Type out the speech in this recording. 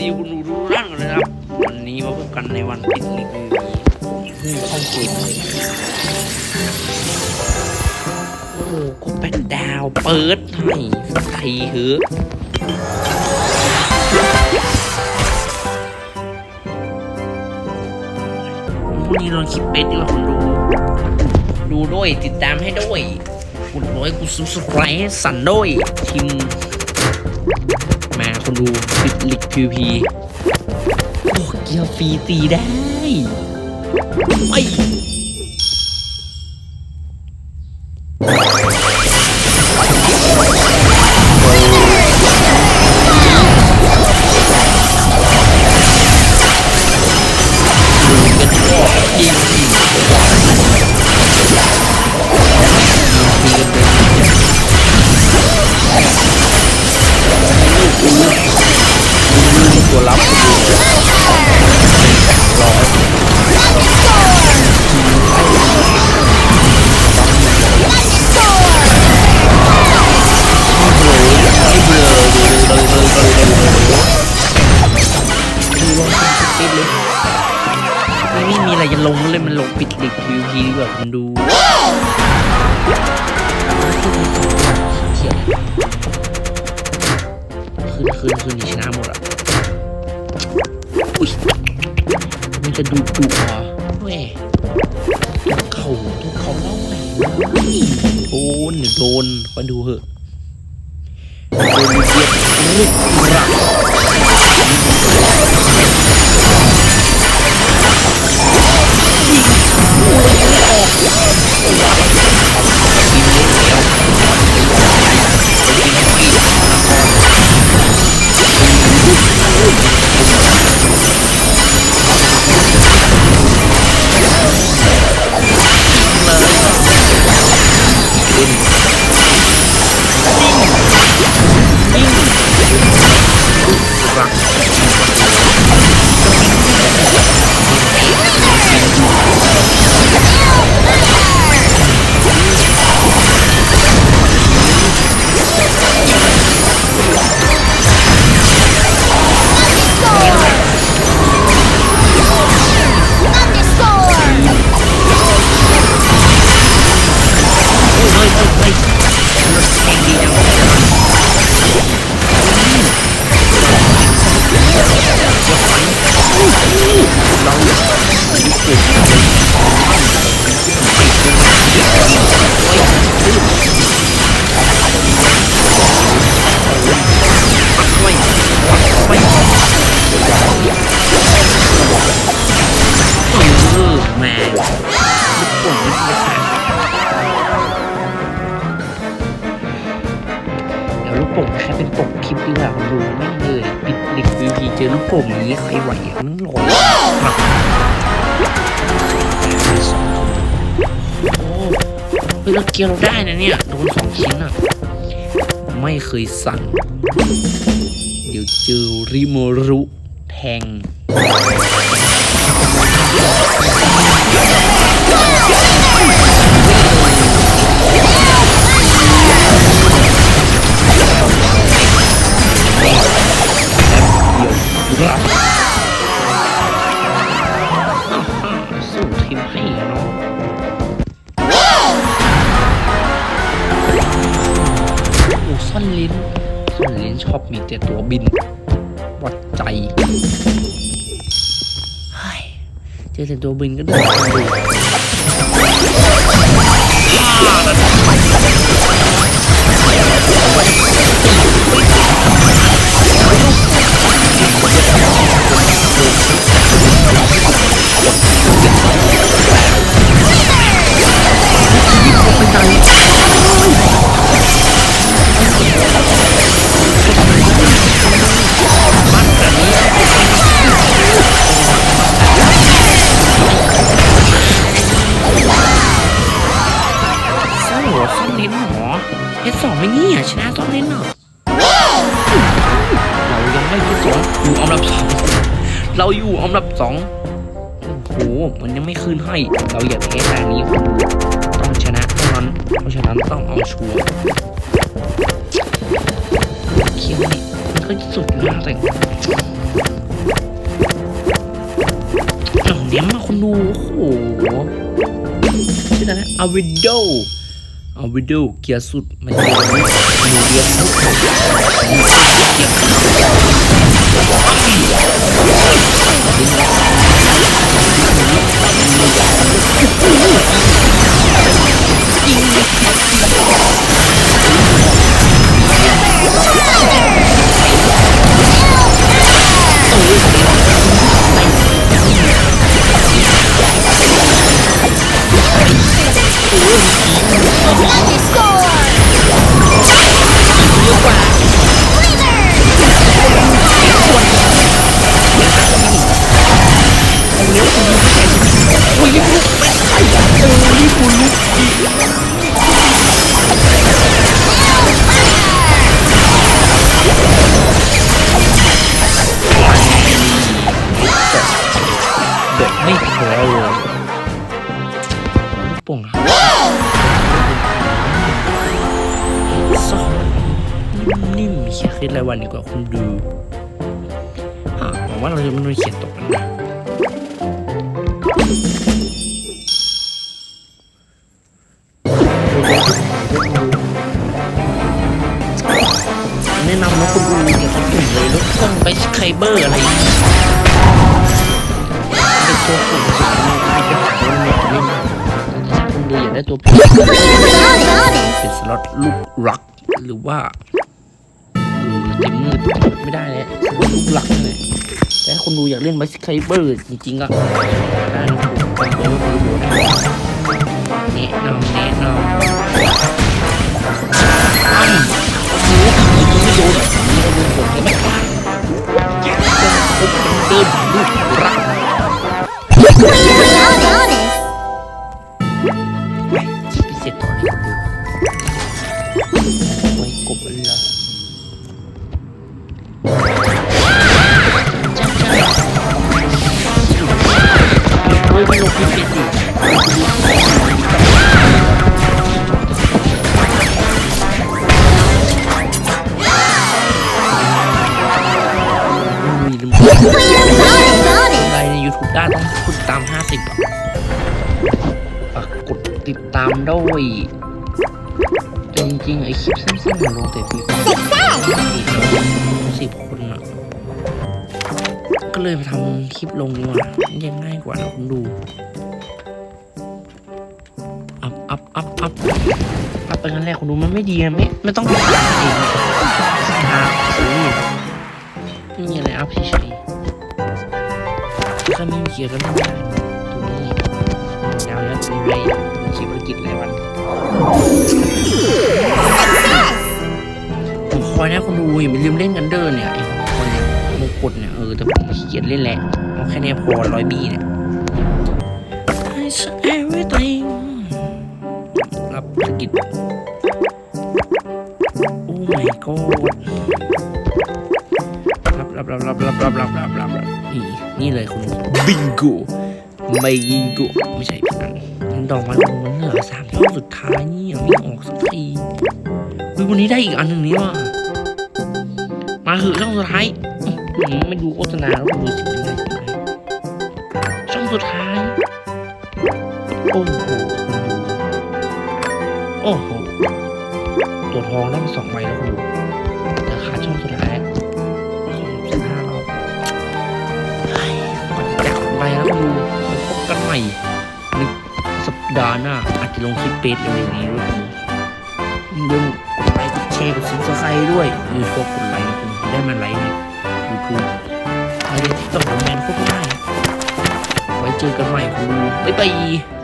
ดีคุณดูทุกท่านกันเลยครับ วันนี้มาพบกันในวันปิดรีวิวนี้เข้าเกมเลยโอ้โหก็แปดดาวเปิดให้สักทีเถอะวันนี้เราคลิปเป็ดดีกว่าคนดู ดูด้วยติดตามให้ด้วยกดไลค์กดซับสไครต์สั่นด้วยทีม มาคนดูปิดลิกพีพีโอ้เกียร์ฟรีตีได้ไม่ ขึ้นขึ้นนนี่ชนะหมดอะ อุ้ย มันจะดูดุเหรอเว้ยเขาทุกเขาเล่าไงโดนเดี๋ยโดนคอยดูเหอะโดนเบียดลูกรัก เดี๋ยวลูกโป่งแค่เป็นปกคลิปดีกว่าคุณดูไม่เลยปิดลิกวิวีเจอลูกโป่งนี้ใครไหวอะนั่งร้อยครับโอ้เฮ้ยเราเกียร์เราได้นะเนี่ยโดนสองชิ้นอะ ไม่เคยสั่งเดี๋ยวเจอริโมรุแทง สู้ทีมให้อะเนาะโอ้ซ่อนลิ้นซ่อนลิ้นชอบมีแต่ตัวบิน วัดใจเฮ้ยเจอแต่ตัวบินก็เดินดู Let's go. เอเพชรสองไม่นี่อะชนะซ่อนลิ้นหรอเรายังไม่ที่สองอยู่อันดับสองเราอยู่อันดับสองโอ้โหมันยังไม่คืนให้ เราอย่าแพ้แต่นี้ต้องชนะเท่านั้นเพราะฉะนั้นต้องเอาชัวร์เคียวนี่มันก็สุดอยู่แล้วแต่อ้าวเนี้ยมาคนดูโอ้โหชื่ออะไรนะอาวิโด อาวิโอเกียร์สุดมันจะมีมีเรียก มๆเขียนขึ้นรายวันดีกว่าคุณดูอะหวังว่าเราจะไม่โดนเขียนตกกันนะแนะนำนะคุณดูเดี๋ยวเขาสุ่มเลยรถเครื่องไปไคเบอร์อะไรอย่างเงี้ยเป็นตัวสุ่มสุดท้ายที่จะขายในเล่นคุณดูอยากได้ตัวเป็นเป็นสล็อตลูกรักหรือว่าเออเต็มมือ ไม่ได้เลยลุกหลักเลยแต่ถ้าคนดูอยากเล่นไบส์ไคเบอร์จริงๆก็ได้นะครับมแนะนำแนะนำอ้ำโอ้โหไม่โดนแบบนี้เราโดนผมก็ไม่ได้เดินลูกรัก เฮ้ยไม่ลงพิเศษดิมีลืมไลน์ใน YouTube ได้ต้องกดตาม 50อะฝากกดติดตามด้วยแต่จริงๆ ไอคลิปสั้นๆมันลงแต่พี่สิบคน เลยไปทำคลิปลงดีกว่ายังง่ายกว่านะคุณดูอัพอัพอัพอัพอัพไปงั้นแรกคุณดูมันไม่ดีนะไม่ไม่ต้องไปหาเองหาซื้อไม่มีอะไรอัพเฉยๆถ้าไม่มีเกียร์ก็ไม่ได้ตัวนี้ดาวยัดเป็นไรชีพธุรกิจรายวันผมคอยนะคุณดูอย่าไปลืมเล่นกันเดินเนี่ยไอ้คนเนี่ย มงกฎเนี่ยเออแต่ผมขี้เกียจเล่นแหละเอาแค่เนี้ยพอร้อยบีเนี่ย It's everything รับภารกิจโอ้ my god รับรับรับรับรับรับรับรับรับรับนี่นี่เลยคุณบิงโกไม่ยิงโกไม่ใช่พี่นันดอกไม้มันเหลือสามช่องสุดท้ายนี่ยังไม่ออกสักทีเฮ้ยวันนี้ได้อีกอันหนึ่งนี่ว่ะมาเหอะช่องสุดท้าย อื้หือไม่ดูโฆษณาแล้วดูสิเป็นไงช่องสุดท้าย โอ้โหคุณดูโอ้โห ตัวทองได้สองใบแล้วคุณดูแต่ขาดช่องสุดท้ายของสิบห้ารอบเฮ้ก่อนจะจากไปแล้วคุณดูมาพบกันใหม่ในสัปดาห์หน้าอาจจะลงคลิปเป็ดเร็วๆนี้ด้วยคุณดูกดไลค์กดแชร์กดซับสไครต์ด้วยยูทูบกดไลค์นะคุณได้มาไลค์ในยู กูไอ้ต้องทำงานพวกกูได้ไว้เจอกันใหม่กูบ๊ายบาย